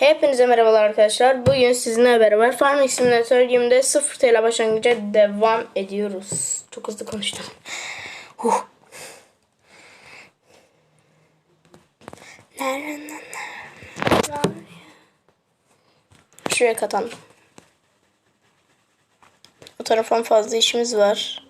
Hepinize merhabalar arkadaşlar. Bugün sizinle beraber Farming Simulator 20'de 0 TL başlangıca devam ediyoruz. Çok hızlı konuştum. Huh. Şuraya katalım. O taraftan fazla işimiz var.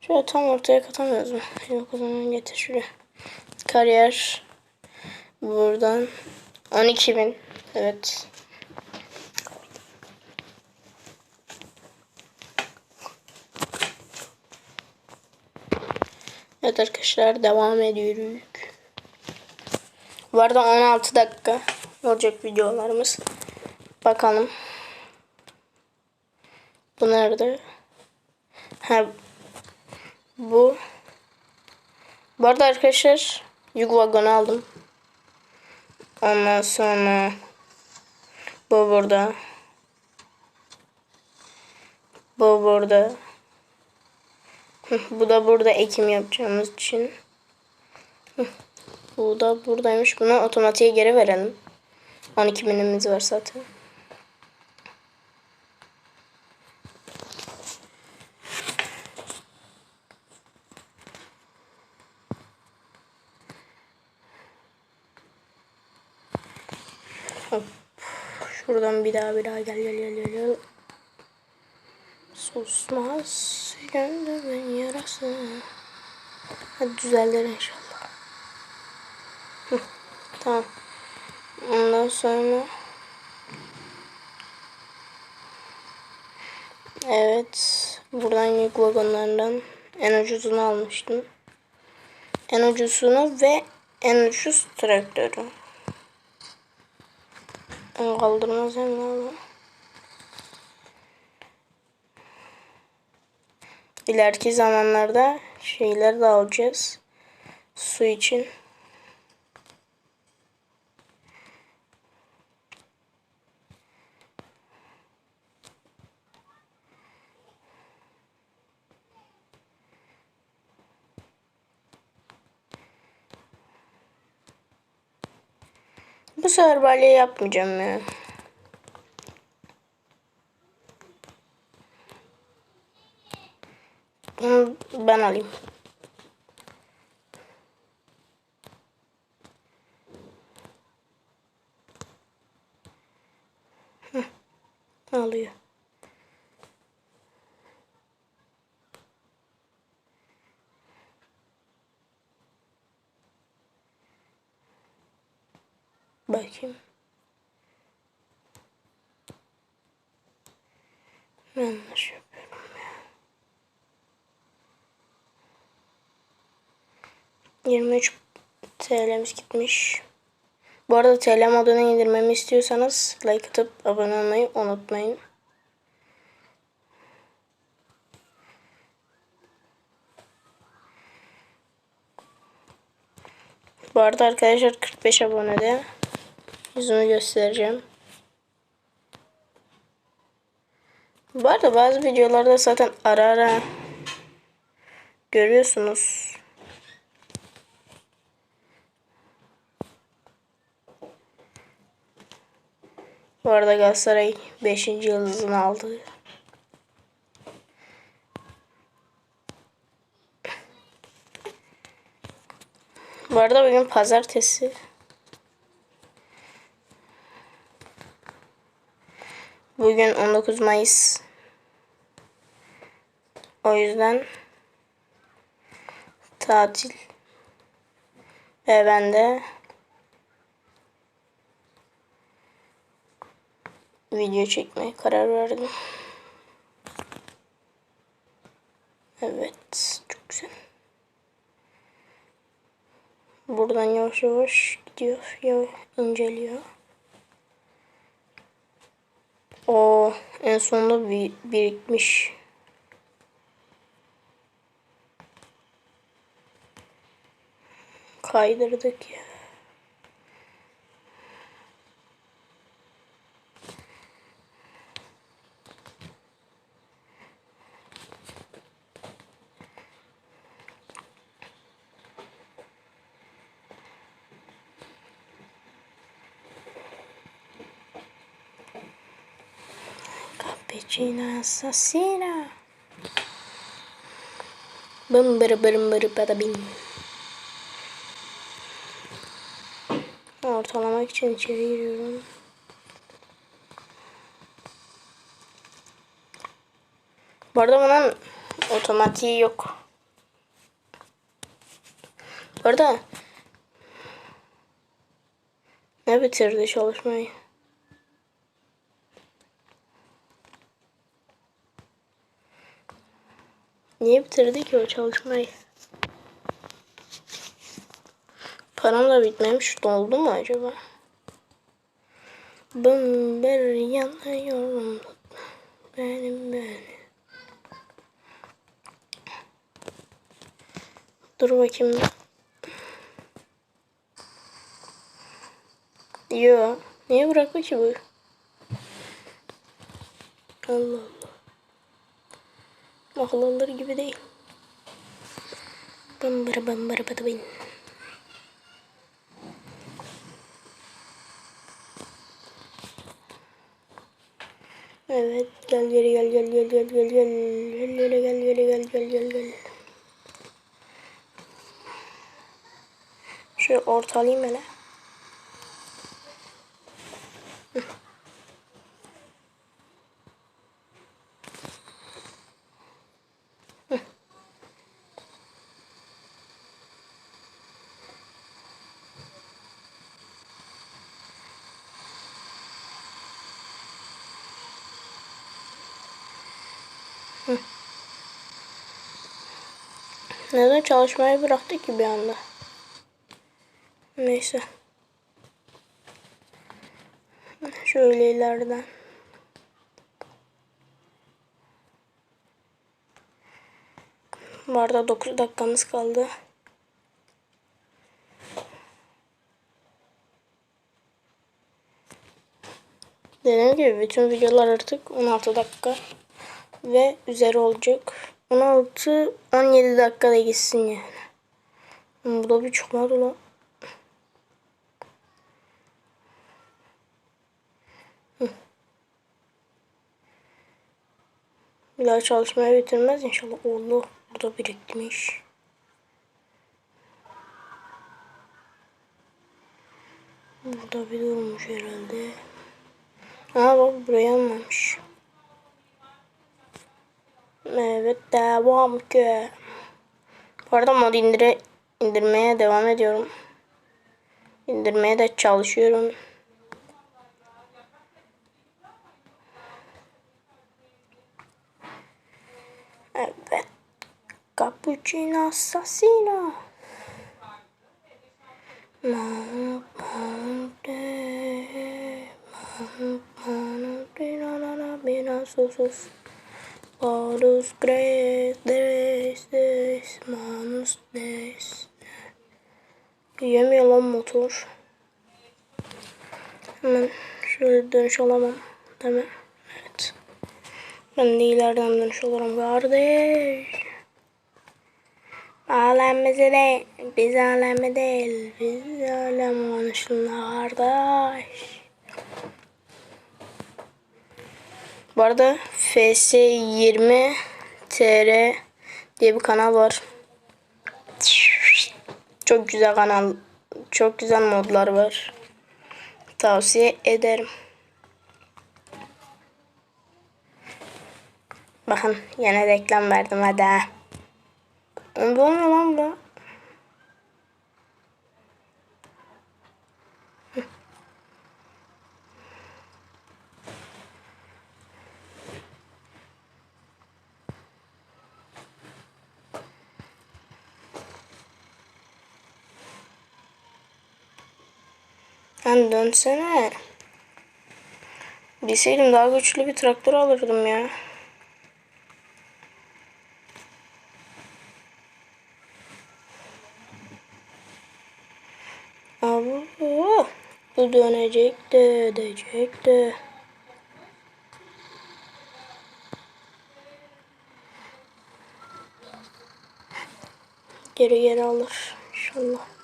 Şöyle tam ortaya katamıyoruz mu? Yok o zaman getir şuraya. Kariyer. Buradan 12 bin. Evet. Evet arkadaşlar devam ediyoruz. Bu arada 16 dakika olacak videolarımız. Bakalım. Bu nerede? Ha, bu. Bu arada arkadaşlar yük vagonu aldım. Ondan sonra bu burada. Bu burada. Bu da burada ekim yapacağımız için. Bu da buradaymış. Bunu otomatiğe geri verelim. 12 binimiz var zaten. Şuradan bir daha bir daha gel gel gel gel. gel. Susmaz gönlümün yarası. Hadi düzelir inşallah. Hı, tamam. Ondan sonra Evet. Buradan yük vagonlarından en ucuzunu almıştım. En ucuzunu ve en ucuz traktörü. Hem kaldırmaz hem de ama. İleriki zamanlarda şeyler de alacağız. Su için. Sefer balya yapmayacağım ya. Ben alayım. Hı, alıyor. Bakayım. Yanlış yapıyorum ya. 23 TL'miz gitmiş. Bu arada TL modunu indirmemi istiyorsanız like atıp abone olmayı unutmayın. Bu arada arkadaşlar 45 abonede yüzümü göstereceğim. Bu arada bazı videolarda zaten ara ara görüyorsunuz. Bu arada Galatasaray 5. yıldızını aldı. Bu arada bugün pazartesi. Bugün 19 Mayıs. O yüzden tatil. Ve ben de video çekmeye karar verdim. Evet, çok güzel. Buradan yavaş yavaş gidiyor, yavaş inceliyor. O en sonunda bir, birikmiş. Kaydırdık ya. Cappuccino assassino. Bım bırı bırım bırı bada bing. Ortalamak için içeri giriyorum. Bu arada bunun otomatiği yok. Bu arada ne bitirdi çalışmayı? Niye bitirdi ki o çalışmayı? Param da bitmemiş. Doldu mu acaba? Ben bir yanıyorum. Benim benim. Dur bakayım. Yo. Niye bıraktı ki bu? Allah Allah akıl alır gibi değil. Bım bırı bım bırı bıdı bin. Evet gel geri gel gel gel gel gel gel gel geri gel geri gel gel gel gel. Şöyle ortalayayım hele. Neden çalışmayı bıraktı ki bir anda? Neyse. Şöyle ileriden. Bu arada 9 dakikamız kaldı. Dediğim gibi bütün videolar artık 16 dakika ve üzeri olacak. 16 17 dakikada gitsin yani. Bu da bir çıkmadı lan. Bir daha çalışmaya bitirmez inşallah. Allah burada birikmiş. Burada bir durmuş herhalde. Aa bak buraya almamış. Evet devam ki. Bu arada modu indire, indirmeye devam ediyorum. İndirmeye de çalışıyorum. Evet. Cappuccino Assassino. Mon, mon, de, mon, mon, de, la, la, la, bina, sus. Paulus Grace, Grace, Grace, Manus, Grace. Yemiyor lan motor. Hemen şöyle dönüş alamam. Değil mi? Evet. Ben de ileriden dönüş olurum kardeş. Alemimizi değil. Biz alemi değil. Biz alem konuşunlar kardeş. Bu arada FS20 TR diye bir kanal var. Çok güzel kanal. Çok güzel modlar var. Tavsiye ederim. Bakın yine reklam verdim hadi ha. Bu olmuyor lan bu. Lan dönsene. Bilseydim daha güçlü bir traktör alırdım ya. Abi bu dönecek de edecek de. Geri geri alır inşallah.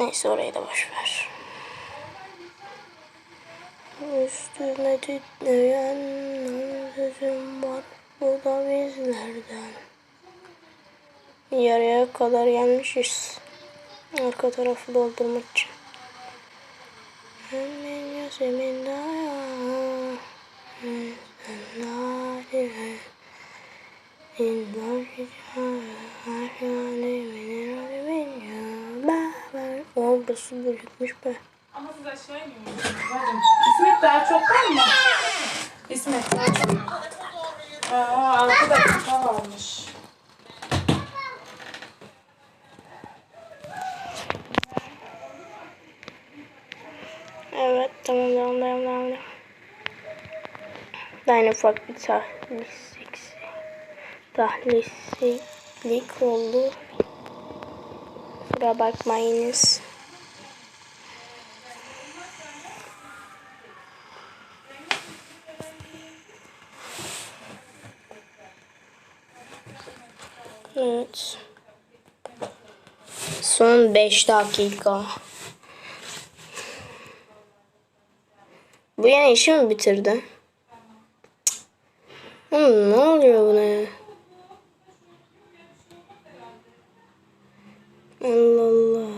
Neyse orayı da boş ver. Üstüme titreyen sözüm var. Bu da bizlerden. Yarıya kadar gelmişiz. Arka tarafı doldurmak için. Hemen Yasemin dayan. Oh, burası bölükmüş be. Ama siz aşağı iniyorsunuz. İsmet daha çok var mı? İsmet daha çok. Aa, arkada kupa varmış. Evet tamam devam. devam. Daha yine ufak bir tahlisik tahlisiklik oldu. Kusura bakmayınız. 15 dakika. Bu yine işi mi bitirdi? Oğlum ne oluyor buna ya? Allah Allah.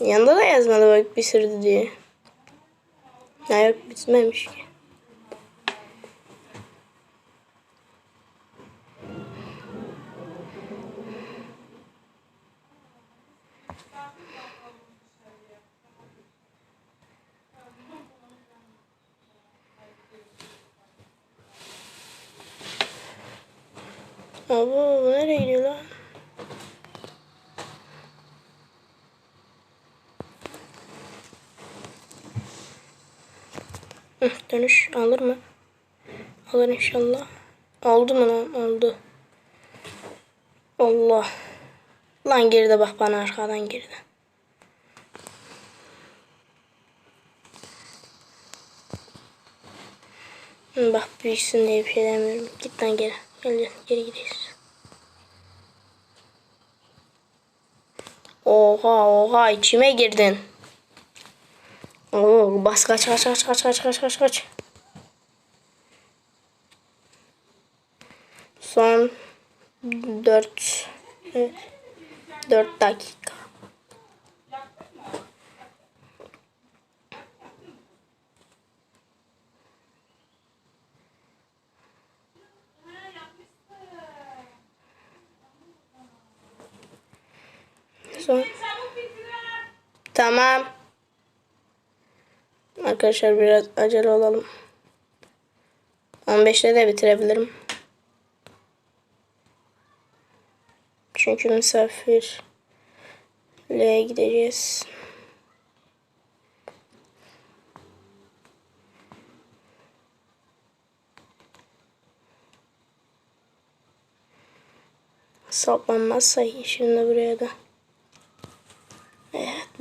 Yanında da yazmadı bak bitirdi diye. Ya yok bitmemiş ki. Nereye gidiyor lan? Dönüş alır mı? Alır inşallah. Oldu mu lan? Oldu. Allah. Lan geride bak bana arkadan geride. Bak büyüksün diye bir şey demiyorum. Git lan geri. Gel geri gidiyoruz. Oha oha içime girdin. Oo, bas kaç kaç kaç kaç kaç kaç kaç kaç. Son 4 evet, 4 dakika. Son. Tamam. Arkadaşlar biraz acele olalım. 15'te de bitirebilirim. Çünkü misafirliğe gideceğiz. Saplanmazsa. Şimdi buraya da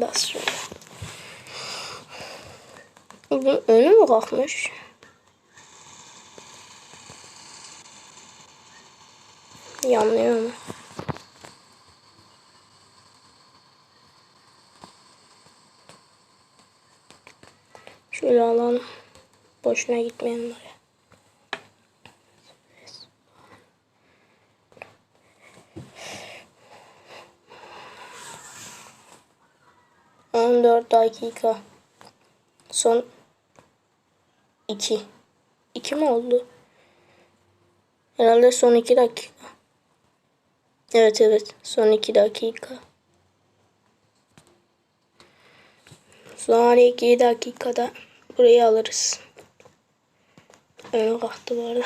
basıyorum. Bu önü mü kalkmış? Yanlıyor mu? Şöyle alalım. Boşuna gitmeyenler. 14 dakika. Son 2. 2 mi oldu? Herhalde son 2 dakika. Evet evet son 2 dakika. Son 2 dakikada burayı alırız. Öyle kalktı bu arada.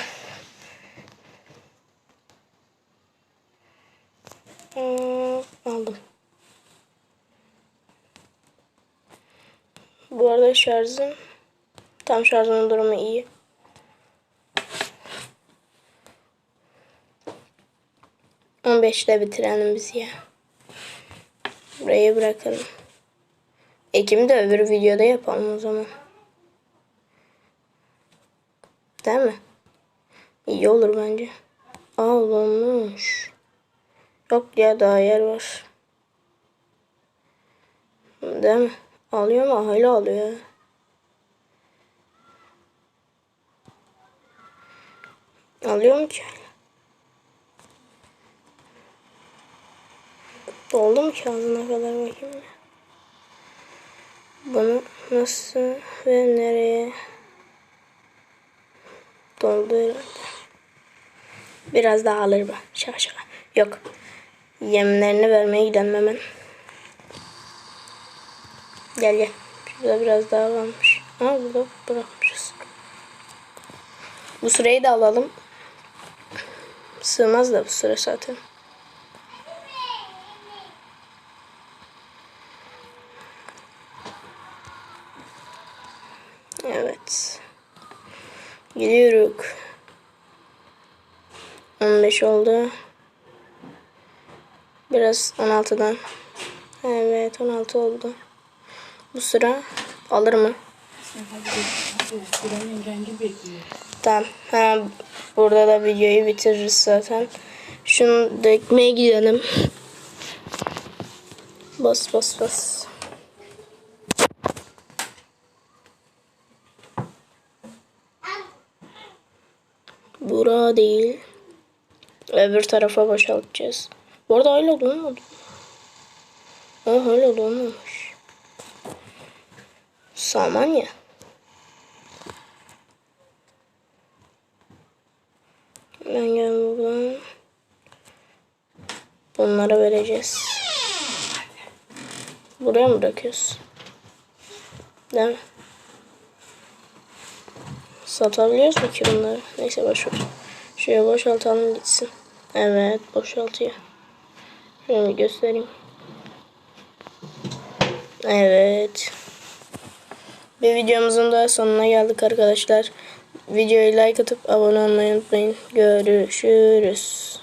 aldım. Bu arada şarjım tam şarjımın durumu iyi. On beşte bitirelim biz ya. Burayı bırakalım. Ekim'i de öbür videoda yapalım o zaman. Değil mi? İyi olur bence. Aa olmuş. Yok ya daha yer var. Değil mi? Ağlıyor mu? Hala ağlıyor. Ağlıyor mu ki? Doldu mu ki kadar bakayım. Bunu nasıl ve nereye doldu herhalde. Biraz daha alır bak. Şaka şaka. Yok. Yemlerini vermeye gidelim hemen. Gel gel. Şurada biraz daha varmış. Ha burada bırakmışız. Bu süreyi de alalım. Sığmaz da bu süre zaten. Evet. Gidiyoruz. 15 oldu. Biraz 16'dan. Evet 16 oldu. Bu sıra alır mı? Tamam. Ha, burada da videoyu bitiririz zaten. Şunu dökmeye gidelim. Bas bas bas. Bura değil. Öbür tarafa boşaltacağız. Bu arada öyle olmadı. Ha öyle olmamış. Saman ya. Ben gel buradan. Bunlara vereceğiz. Buraya mı bırakıyoruz? Değil mi? Satabiliyoruz mu ki bunları? Neyse boş ver. Şuraya boşaltalım gitsin. Evet boşaltıyor. Şöyle göstereyim. Evet. Bir videomuzun daha sonuna geldik arkadaşlar. Videoyu like atıp abone olmayı unutmayın. Görüşürüz.